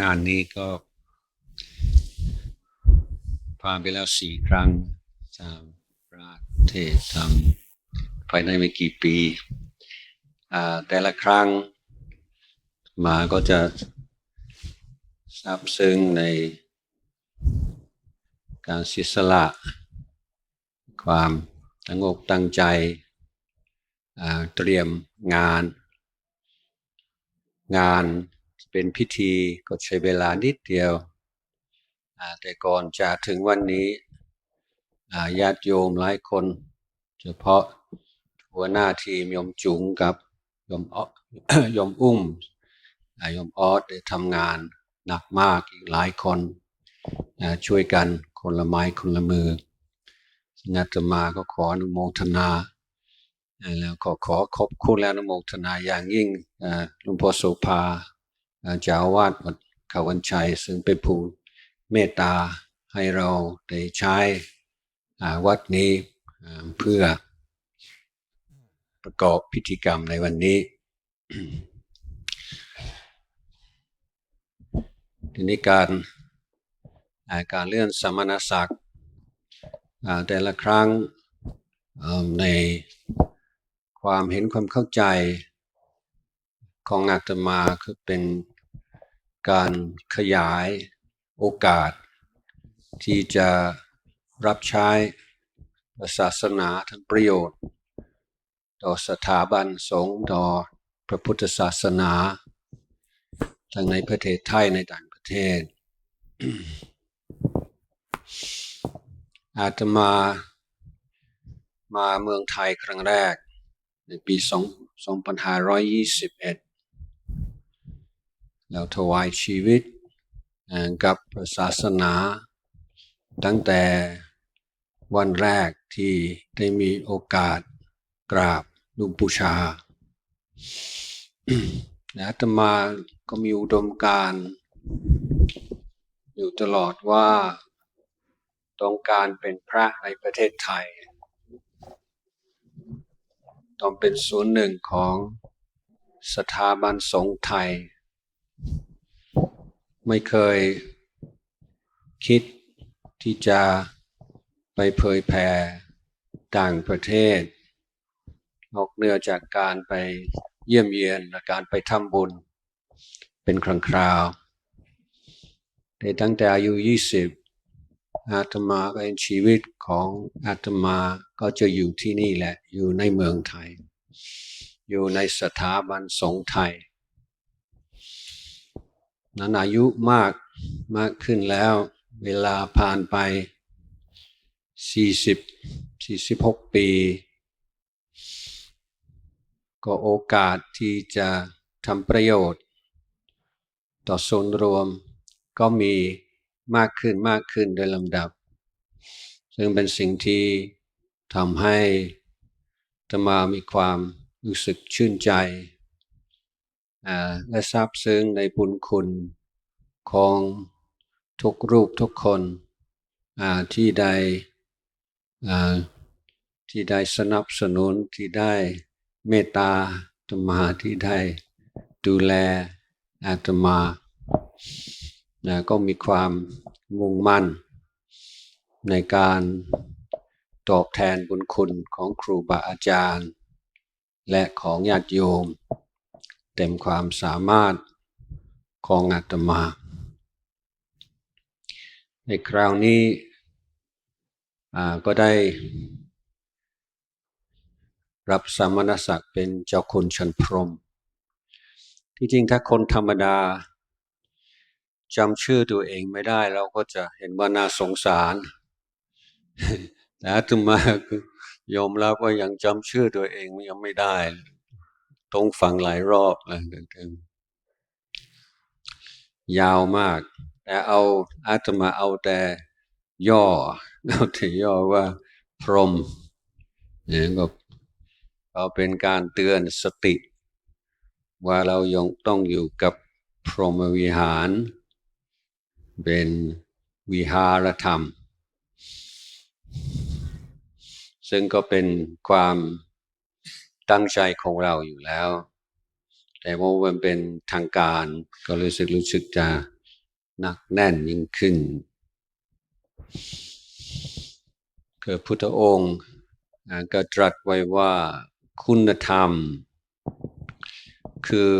งานนี้ก็ผ่านไปแล้วสี่ครั้งตามประเทศทำภายในไม่กี่ปี แต่ละครั้งมาก็จะซาบซึ้งในการเสียสละ ความตั้งอกตั้งใจเตรียมงาน งาน เป็นพิธีก็ใช้เวลานิดเดียว แต่ก่อนจะถึงวันนี้ญาติโยมหลายคน เฉพาะหัวหน้าทีมโยมจุงกับโยมอ้อโยมอุ้มโยมออสได้ทำงานหนักมากอีกหลายคนช่วยกันคนละไม้คนละมือซึ่งอาตมาก็ขออนุโมทนาแล้วก็ขอขอบคุณและอนุโมทนาอย่างยิ่งหลวงพ่อโสภา เจ้าวาดวัดเขาวันชัย ซึ่งเป็นผู้เมตตาให้เราได้ใช้วัดนี้เพื่อประกอบพิธีกรรมในวันนี้ ทีนี้การการเลื่อนสมณศักดิ์แต่ละครั้งในความเห็นความเข้าใจ ของอาตมาคือเป็นการขยายโอกาส ที่จะรับใช้ศาสนาทั้งประโยชน์ ต่อสถาบันสงฆ์ต่อพระพุทธศาสนา ทั้งในประเทศไทยในต่างประเทศ อาตมามาเมืองไทยครั้งแรกในปี2 2521 แล้วถวายชีวิตกับศาสนา ตั้งแต่วันแรกที่ได้มีโอกาสกราบหลุงปูชาและอาตมาก็มีอุดมการอยู่ตลอดว่าต้องการเป็นพระในประเทศไทย ต้องเป็นส่วนหนึ่งของสถาบันสงฆ์ไทย ไม่เคยคิดที่จะไปเผยแผ่ต่างประเทศ นอกเหนือจากการไปเยี่ยมเยียนและการไปทำบุญเป็นครั้งคราวแต่ตั้งแต่อายุ 20 อาตมาก็เห็นชีวิตของอาตมาก็จะอยู่ที่นี่แหละ อยู่ในเมืองไทย อยู่ในสถาบันสงฆ์ไทย นั้นอายุมากมากขึ้นแล้ว เวลาผ่านไป 40 46 ปี ก็โอกาสที่จะทำประโยชน์ ต่อส่วนรวมก็มีมากขึ้นมากขึ้นโดยลำดับ ซึ่งเป็นสิ่งที่ทำให้ตมามีความรู้สึกชื่นใจ และซาบซึ้งในบุญคุณของทุกรูปทุกคนที่ได้ที่ได้สนับสนุนที่ได้เมตตาอาตมาที่ได้ดูแลอาตมานะก็มีความมุ่งมั่น ในการตอบแทนบุญคุณของครูบาอาจารย์ และของญาติโยม เต็มความสามารถของอาตมา ในคราวนี้ก็ได้รับสามณศักดิ์เป็นเจ้าคุณชันพรม ที่จริงถ้าคนธรรมดาจำชื่อตัวเองไม่ได้เราก็จะเห็นว่าน่าสงสาร แต่อาตมาคือยอมรับว่ายังจำชื่อตัวเองยังไม่ได้ ต้องฟังหลายรอบนะยาวมาก แต่เอาอาตมาเอาแต่ย่อเอาแต่ย่อว่าพรหมเนี่ยก็เอาเป็นการเตือนสติ ว่าเรายังต้องอยู่กับพรหมวิหาร เป็นวิหารธรรม ซึ่งก็เป็นความ ตั้งใจของเราอยู่แล้ว แต่ว่ามันเป็นทางการก็รู้สึกรู้สึกจะหนักแน่นยิ่งขึ้น คือพุทธองค์ก็ตรัสไว้ว่าคุณธรรม คือ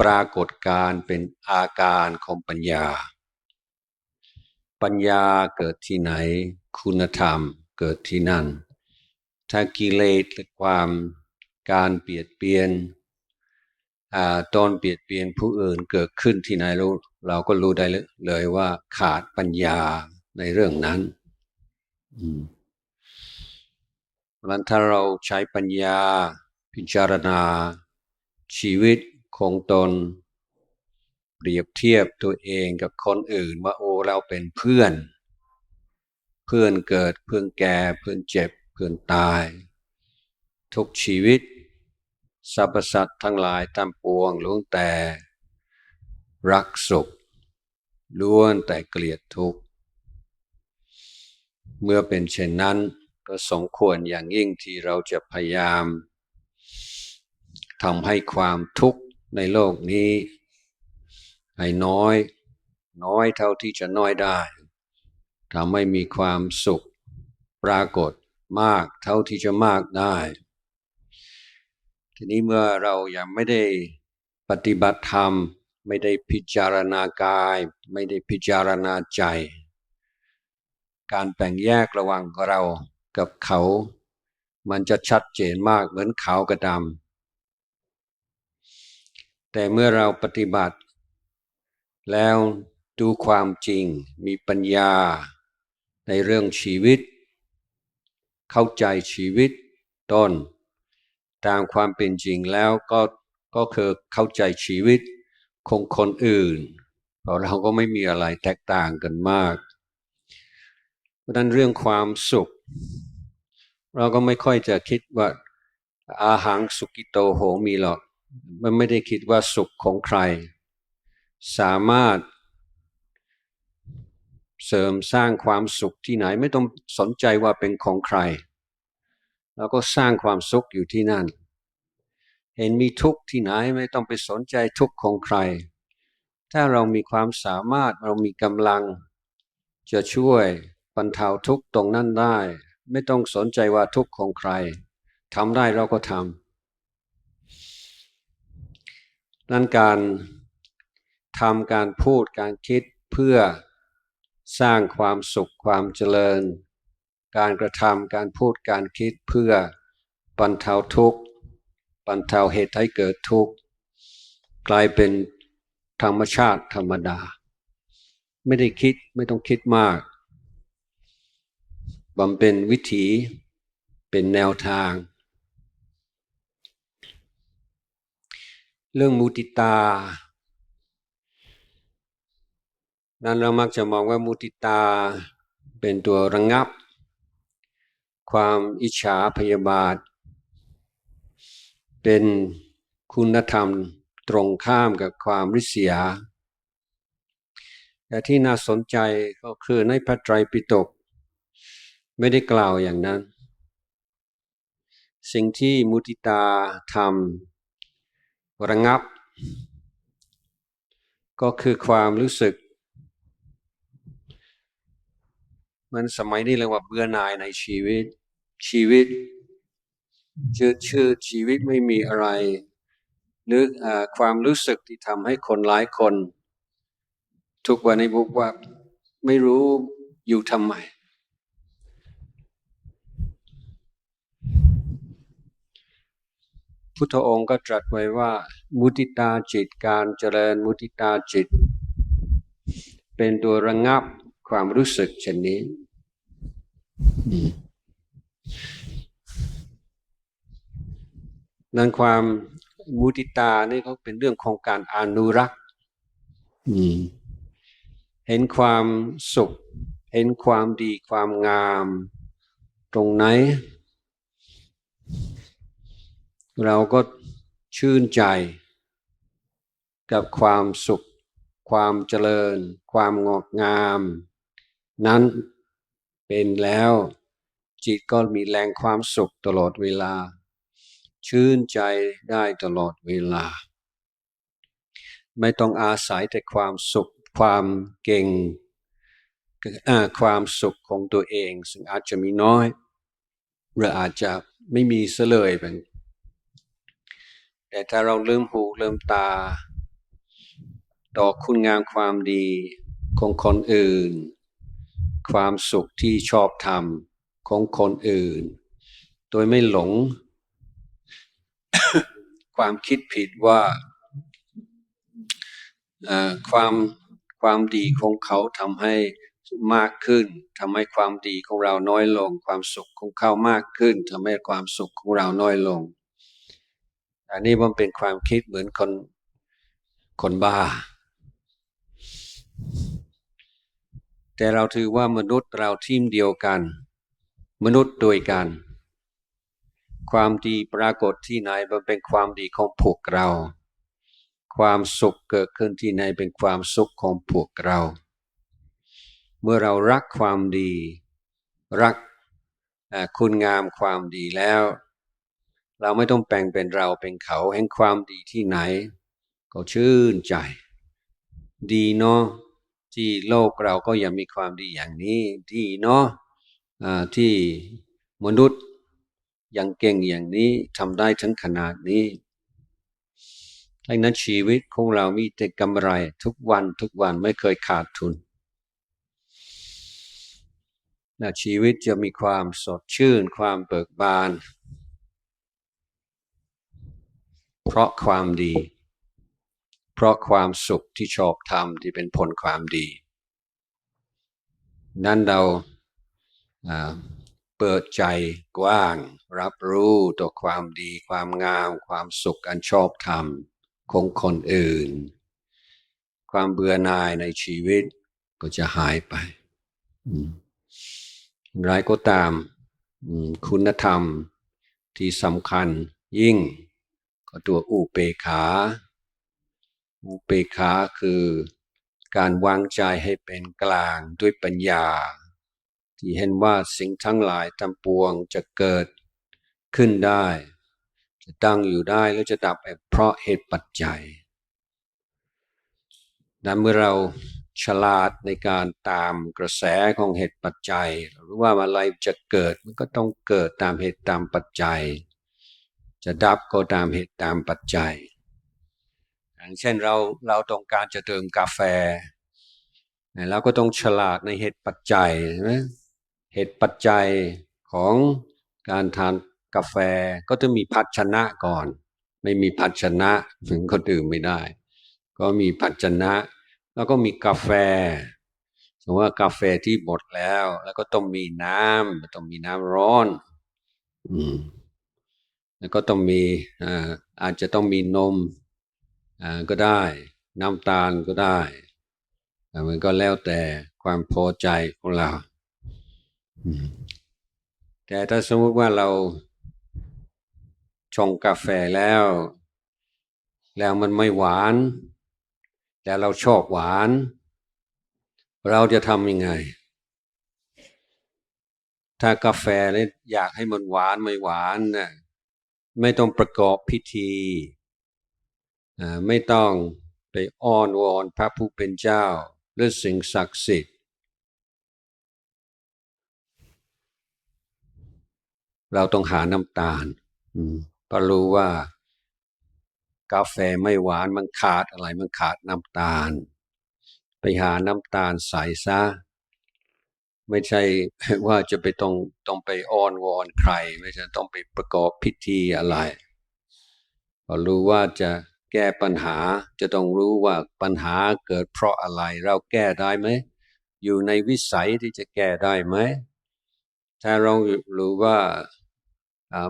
ปรากฏการเป็นอาการของปัญญา ปัญญาเกิดที่ไหน คุณธรรมเกิดที่นั่น ถ้ากิเลสและความ การเปลี่ยนเปลี่ยนตอนเปลี่ยนเปลี่ยนผู้อื่นเกิดขึ้นที่ไหนรู้เราก็รู้ได้เลยว่าขาดปัญญาในเรื่องนั้นเพราะนั้นถ้าเราใช้ปัญญาพิจารณา ชีวิตของตน เปรียบเทียบตัวเองกับคนอื่นว่าโอ้เราเป็นเพื่อน เพื่อนเกิดเพื่อนแก่เพื่อนเจ็บ เพื่อนตาย ทุกชีวิต สรรพสัตว์ทั้งหลายตามปวงล้วนแต่ รักสุขล้วนแต่เกลียดทุกข์ เมื่อเป็นเช่นนั้นก็สมควรอย่างยิ่งที่เราจะพยายามทำให้ความทุกข์ในโลกนี้ ให้น้อย น้อยเท่าที่จะน้อยได้ทำให้มีความสุขปรากฏมากเท่าที่จะมากได้ ทีนี้เมื่อเรายังไม่ได้ปฏิบัติธรรม ไม่ได้พิจารณากาย ไม่ได้พิจารณาใจ การแบ่งแยกระหว่างเรากับเขา มันจะชัดเจนมากเหมือนขาวกระดำแต่เมื่อเราปฏิบัติ แล้วดูความจริงมีปัญญาในเรื่องชีวิต เข้าใจชีวิตต้น ตามความเป็นจริงแล้วก็ก็คือเข้าใจชีวิตของคนอื่นเพราะเราก็ไม่มีอะไรแตกต่างกันมาก เพราะนั้นเรื่องความสุข เราก็ไม่ค่อยจะคิดว่าอาหารสุกิโตโหมีหรอก มันไม่ได้คิดว่าสุขของใคร สามารถเสริมสร้างความสุขที่ไหนไม่ต้องสนใจว่าเป็นของใคร เราก็สร้างความสุขอยู่ที่นั่น เห็นมีทุกข์ที่ไหนไม่ต้องไปสนใจทุกข์ของใคร ถ้าเรามีความสามารถเรามีกำลัง จะช่วยบรรเทาทุกข์ตรงนั้นได้ ไม่ต้องสนใจว่าทุกข์ของใครทำได้เราก็ทำนั่นการทำการพูดการคิดเพื่อสร้างความสุขความเจริญ การกระทำการพูดการคิดเพื่อบรรเทาทุกข์บรรเทาเหตุให้เกิดทุกข์กลายเป็นธรรมชาติธรรมดา ไม่ได้คิดไม่ต้องคิดมากบำเป็นวิถีเป็นแนวทาง เรื่องมุติตา นั้นเรามักจะมองว่ามุติตาเป็นตัวระงงับ ความอิจฉาพยาบาท เป็นคุณธรรมตรงข้ามกับความริษยา แต่ที่น่าสนใจก็คือในพระไตรปิฎกไม่ได้กล่าวอย่างนั้น สิ่งที่มุติตาทำระงับ ก็คือความรู้สึกมันสมัยนี้เรียกว่าเบื่อหน่ายในชีวิต ชีวิต ชืดชื่อชีวิตไม่มีอะไรหรืออความรู้สึกที่ทำให้คนหลายคน ทุกวันในบุกว่าไม่รู้อยู่ทำไมพุทธองค์ก็ตรัสไว้ว่า มุติตาจิตการเจริญมุติตาจิต เป็นตัวระงงับความรู้สึกเช่นนี้ นั่นความมุติตานี่เขาเป็นเรื่องของการอนุรักษ์เห็นความสุข เห็นความดีความงาม ตรงไหน เราก็ชื่นใจ กับความสุข ความเจริญ ความงอกงาม นั้นเป็นแล้ว จิตก็มีแรงความสุขตลอดเวลา ชื่นใจได้ตลอดเวลา ไม่ต้องอาศัยแต่ความสุขความเก่งความสุขของตัวเอง ซึ่งอาจจะมีน้อยหรืออาจจะไม่มีเสเลยเป็นแต่ถ้าเราเริ่มหูเริ่มตา ต่อคุณงามความดีของคนอื่น ความสุขที่ชอบทำ ของคนอื่น โดยไม่หลง ความคิดผิดว่าความความดีของเขาทำให้มากขึ้นทำให้ความดีของเราน้อยลง ความสุขของเขามากขึ้นทำให้ความสุขของเราน้อยลง อันนี้มันเป็นความคิดเหมือนคนคนบ้า แต่เราถือว่ามนุษย์เราทีมเดียวกัน มนุษย์โดยกัน ความดีปรากฏที่ไหนมันเป็นความดีของพวกเรา ความสุขเกิดขึ้นที่ไหนเป็นความสุขของพวกเรา เมื่อเรารักความดี รักคุณงามความดีแล้ว เราไม่ต้องแปลงเป็นเราเป็นเขาแห่งความดีที่ไหน ก็ชื่นใจ ดีเนาะที่โลกเราก็ยังมีความดีอย่างนี้ ดีเนาะ ที่มนุษย์ยังเก่งอย่างนี้ทำได้ถึงขนาดนี้ดังนั้นชีวิตของเรามีแต่กำไรทุกวันทุกวันไม่เคยขาดทุนนะชีวิตจะมีความสดชื่น ความเบิกบาน เพราะความดี เพราะความสุขที่ชอบทำที่เป็นผลความดี นั้นเรา เปิดใจกว้าง รับรู้ต่อความดีความงาม ความสุขอันชอบธรรมของคนอื่น ความเบื่อหน่ายในชีวิตก็จะหายไปไรก็ตามคุณธรรมที่สำคัญยิ่งก็ตัวอุเปขา อุเปขาคือการวางใจให้เป็นกลางด้วยปัญญา ที่เห็นว่าสิ่งทั้งหลายทั้งปวงจะเกิดขึ้นได้ จะตั้งอยู่ได้แล้วจะดับเพราะเหตุปัจจัยนั้นเมื่อเราฉลาดในการตามกระแสของเหตุปัจจัยหรู้ว่าอะไรจะเกิดมันก็ต้องเกิดตามเหตุตามปัจจัย จะดับก็ตามเหตุตามปัจจัย อย่างเช่นเราเราต้องการจะเติมกาแฟเราก็ต้องฉลาดในเหตุปัจจัยใช่ไหม เหตุปัจจัยของการทานกาแฟก็จะมีภาชนะก่อน ไม่มีภาชนะถึงก็ดื่มไม่ได้ ก็มีภาชนะ แล้วก็มีกาแฟสมมติว่ากาแฟที่หมดแล้ว แล้วก็ต้องมีน้ำต้องมีน้ำร้อน อืม แล้วก็ต้องมีอ่าอาจจะต้องมีนมอ่าก็ได้ น้ำตาลก็ได้มันก็แล้วแต่ความพอใจของเรา แต่ถ้าสมมติว่าเราชงกาแฟแล้ว แล้วมันไม่หวาน แต่เราชอบหวาน เราจะทำยังไง ถ้ากาแฟเนี่ยอยากให้มันหวานไม่หวานนะไม่ต้องประกอบพิธีไม่ต้องไปอ้อนวอนพระผู้เป็นเจ้า หรือสิ่งศักดิ์สิทธิ์ เราต้องหาน้ำตาลก็รู้ว่ากาแฟไม่หวานมันขาดอะไรมันขาดน้ำตาล ไปหาน้ำตาลใส่ซะไม่ใช่ว่าจะไปต้องต้องไปอ้อนวอนใคร ไม่ใช่ต้องไปประกอบพิธีอะไรก็รู้ว่าจะแก้ปัญหาจะต้องรู้ว่าปัญหาเกิดเพราะอะไร เราแก้ได้ไหม อยู่ในวิสัยที่จะแก้ได้ไหมถ้าเรารู้ว่า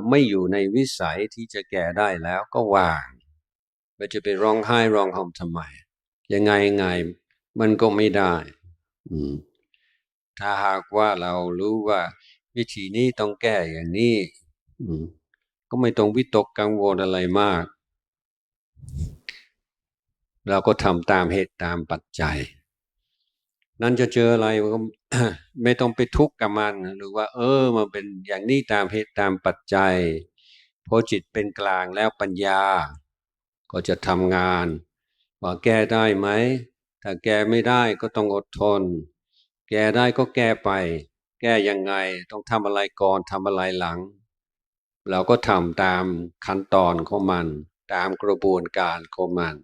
ไม่อยู่ในวิสัยที่จะแก่ได้แล้วก็วางเราจะไปร้องไห้ร้องห่มทำไม ยังไงยังไงมันก็ไม่ได้ ถ้าหากว่าเรารู้ว่าวิธีนี้ต้องแก้อย่างนี้ก็ไม่ต้องวิตกกังวลอะไรมาก เราก็ทำตามเหตุตามปัจจัย นั่นจะเจออะไรก็ไม่ต้องไปทุกข์กับมัน หรือว่า เออมันเป็นอย่างนี้ตามเหตุตามปัจจัยพอจิตเป็นกลางแล้วปัญญา ก็จะทำงาน ว่าแก้ได้ไหมถ้าแก้ไม่ได้ก็ต้องอดทน แก้ได้ก็แก้ไป แก้ยังไงต้องทำอะไรก่อนทำอะไรหลัง เราก็ทำตามขั้นตอนของมัน ตามกระบวนการของมัน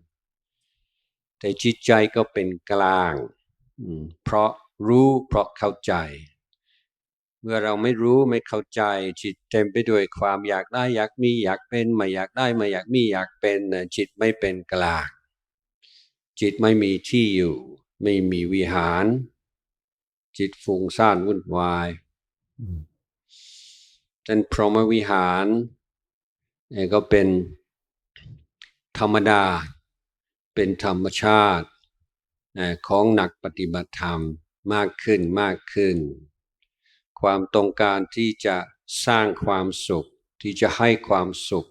แต่จิตใจก็เป็นกลาง เพราะรู้เพราะเข้าใจ เมื่อเราไม่รู้ไม่เข้าใจ จิตเต็มไปด้วยความอยากได้อยากมีอยากเป็นไม่อยากได้ไม่อยากมีอยากเป็นน่ะจิตไม่เป็นกลางจิตไม่มีที่อยู่ ไม่มีวิหาร จิตฟุ้งซ่านวุ่นวายเป็นพรหมวิหารเอ่อก็เป็นธรรมดา เป็นธรรมชาติเอ่อ ของหนักปฏิบัติธรรมมากขึ้นมากขึ้น ความต้องการที่จะสร้างความสุขที่จะให้ความสุข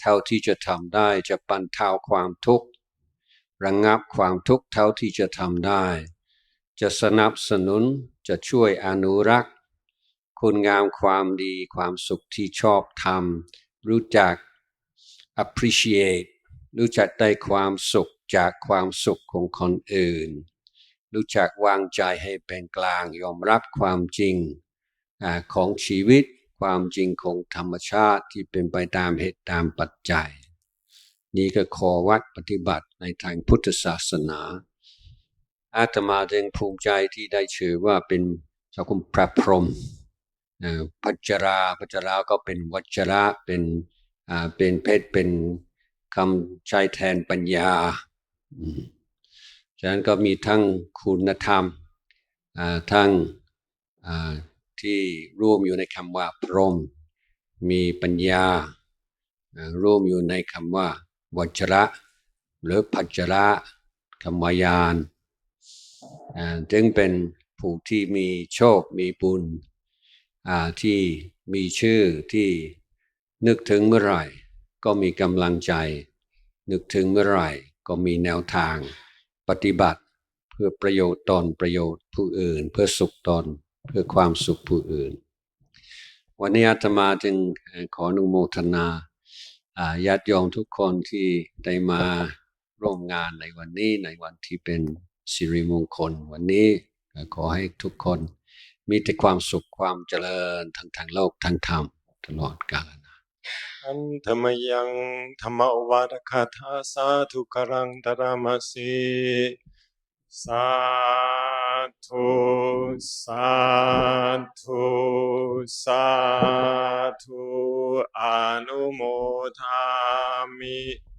เท่าที่จะทำได้จะบรรเทาความทุกข์ระงงับความทุกข์เท่าที่จะทำได้ จะสนับสนุนจะช่วยอนุรักษ์ คุณงามความดีความสุขที่ชอบทำรู้จัก appreciate รู้จักได้ความสุข จากความสุขของคนอื่น รู้จักวางใจให้เป็นกลางยอมรับความจริงอของชีวิต ความจริงของธรรมชาติที่เป็นไปตามเหตุตามปัจจัย นี่ก็ขอวัดปฏิบัติในทางพุทธศาสนาอาตมาจึงภูมิใจที่ได้ชื่อว่าเป็นเจ้าคุณพระพรหมพัจราพัจราก็เป็นวัจระเป็นเป็นเพศเป็นคำใช้แทนปัญญา ฉะนั้นก็มีทั้งคุณธรรมทั้งที่รวมอยู่ในคำว่าพรหมมีปัญญาอ่ารวมอยู่ในคำว่าวัจระ หรือพัจระคำวายานจึงเป็นผู้ที่มีโชคมีบุญที่มีชื่อที่นึกถึงเมื่อไหร่ ก็มีกำลังใจ นึกถึงเมื่อไหร่ ก็มีแนวทางปฏิบัติเพื่อประโยชน์ตนประโยชน์ผู้อื่น เพื่อสุขตนเพื่อความสุขผู้อื่น วันนี้อาตมาจึงขออนุโมทนาญาติโยมทุกคนที่ได้มาร่วมงานในวันนี้ในวันที่เป็นสิริมงคล วันนี้ขอให้ทุกคนมีแต่ความสุขความเจริญทั้งทางโลกทั้งธรรมตลอดกาล อันธรรมยังธรรมวาดคาถาสาธุกรังตรามาสีสาธุสาธุสาธุอนุโมทามิ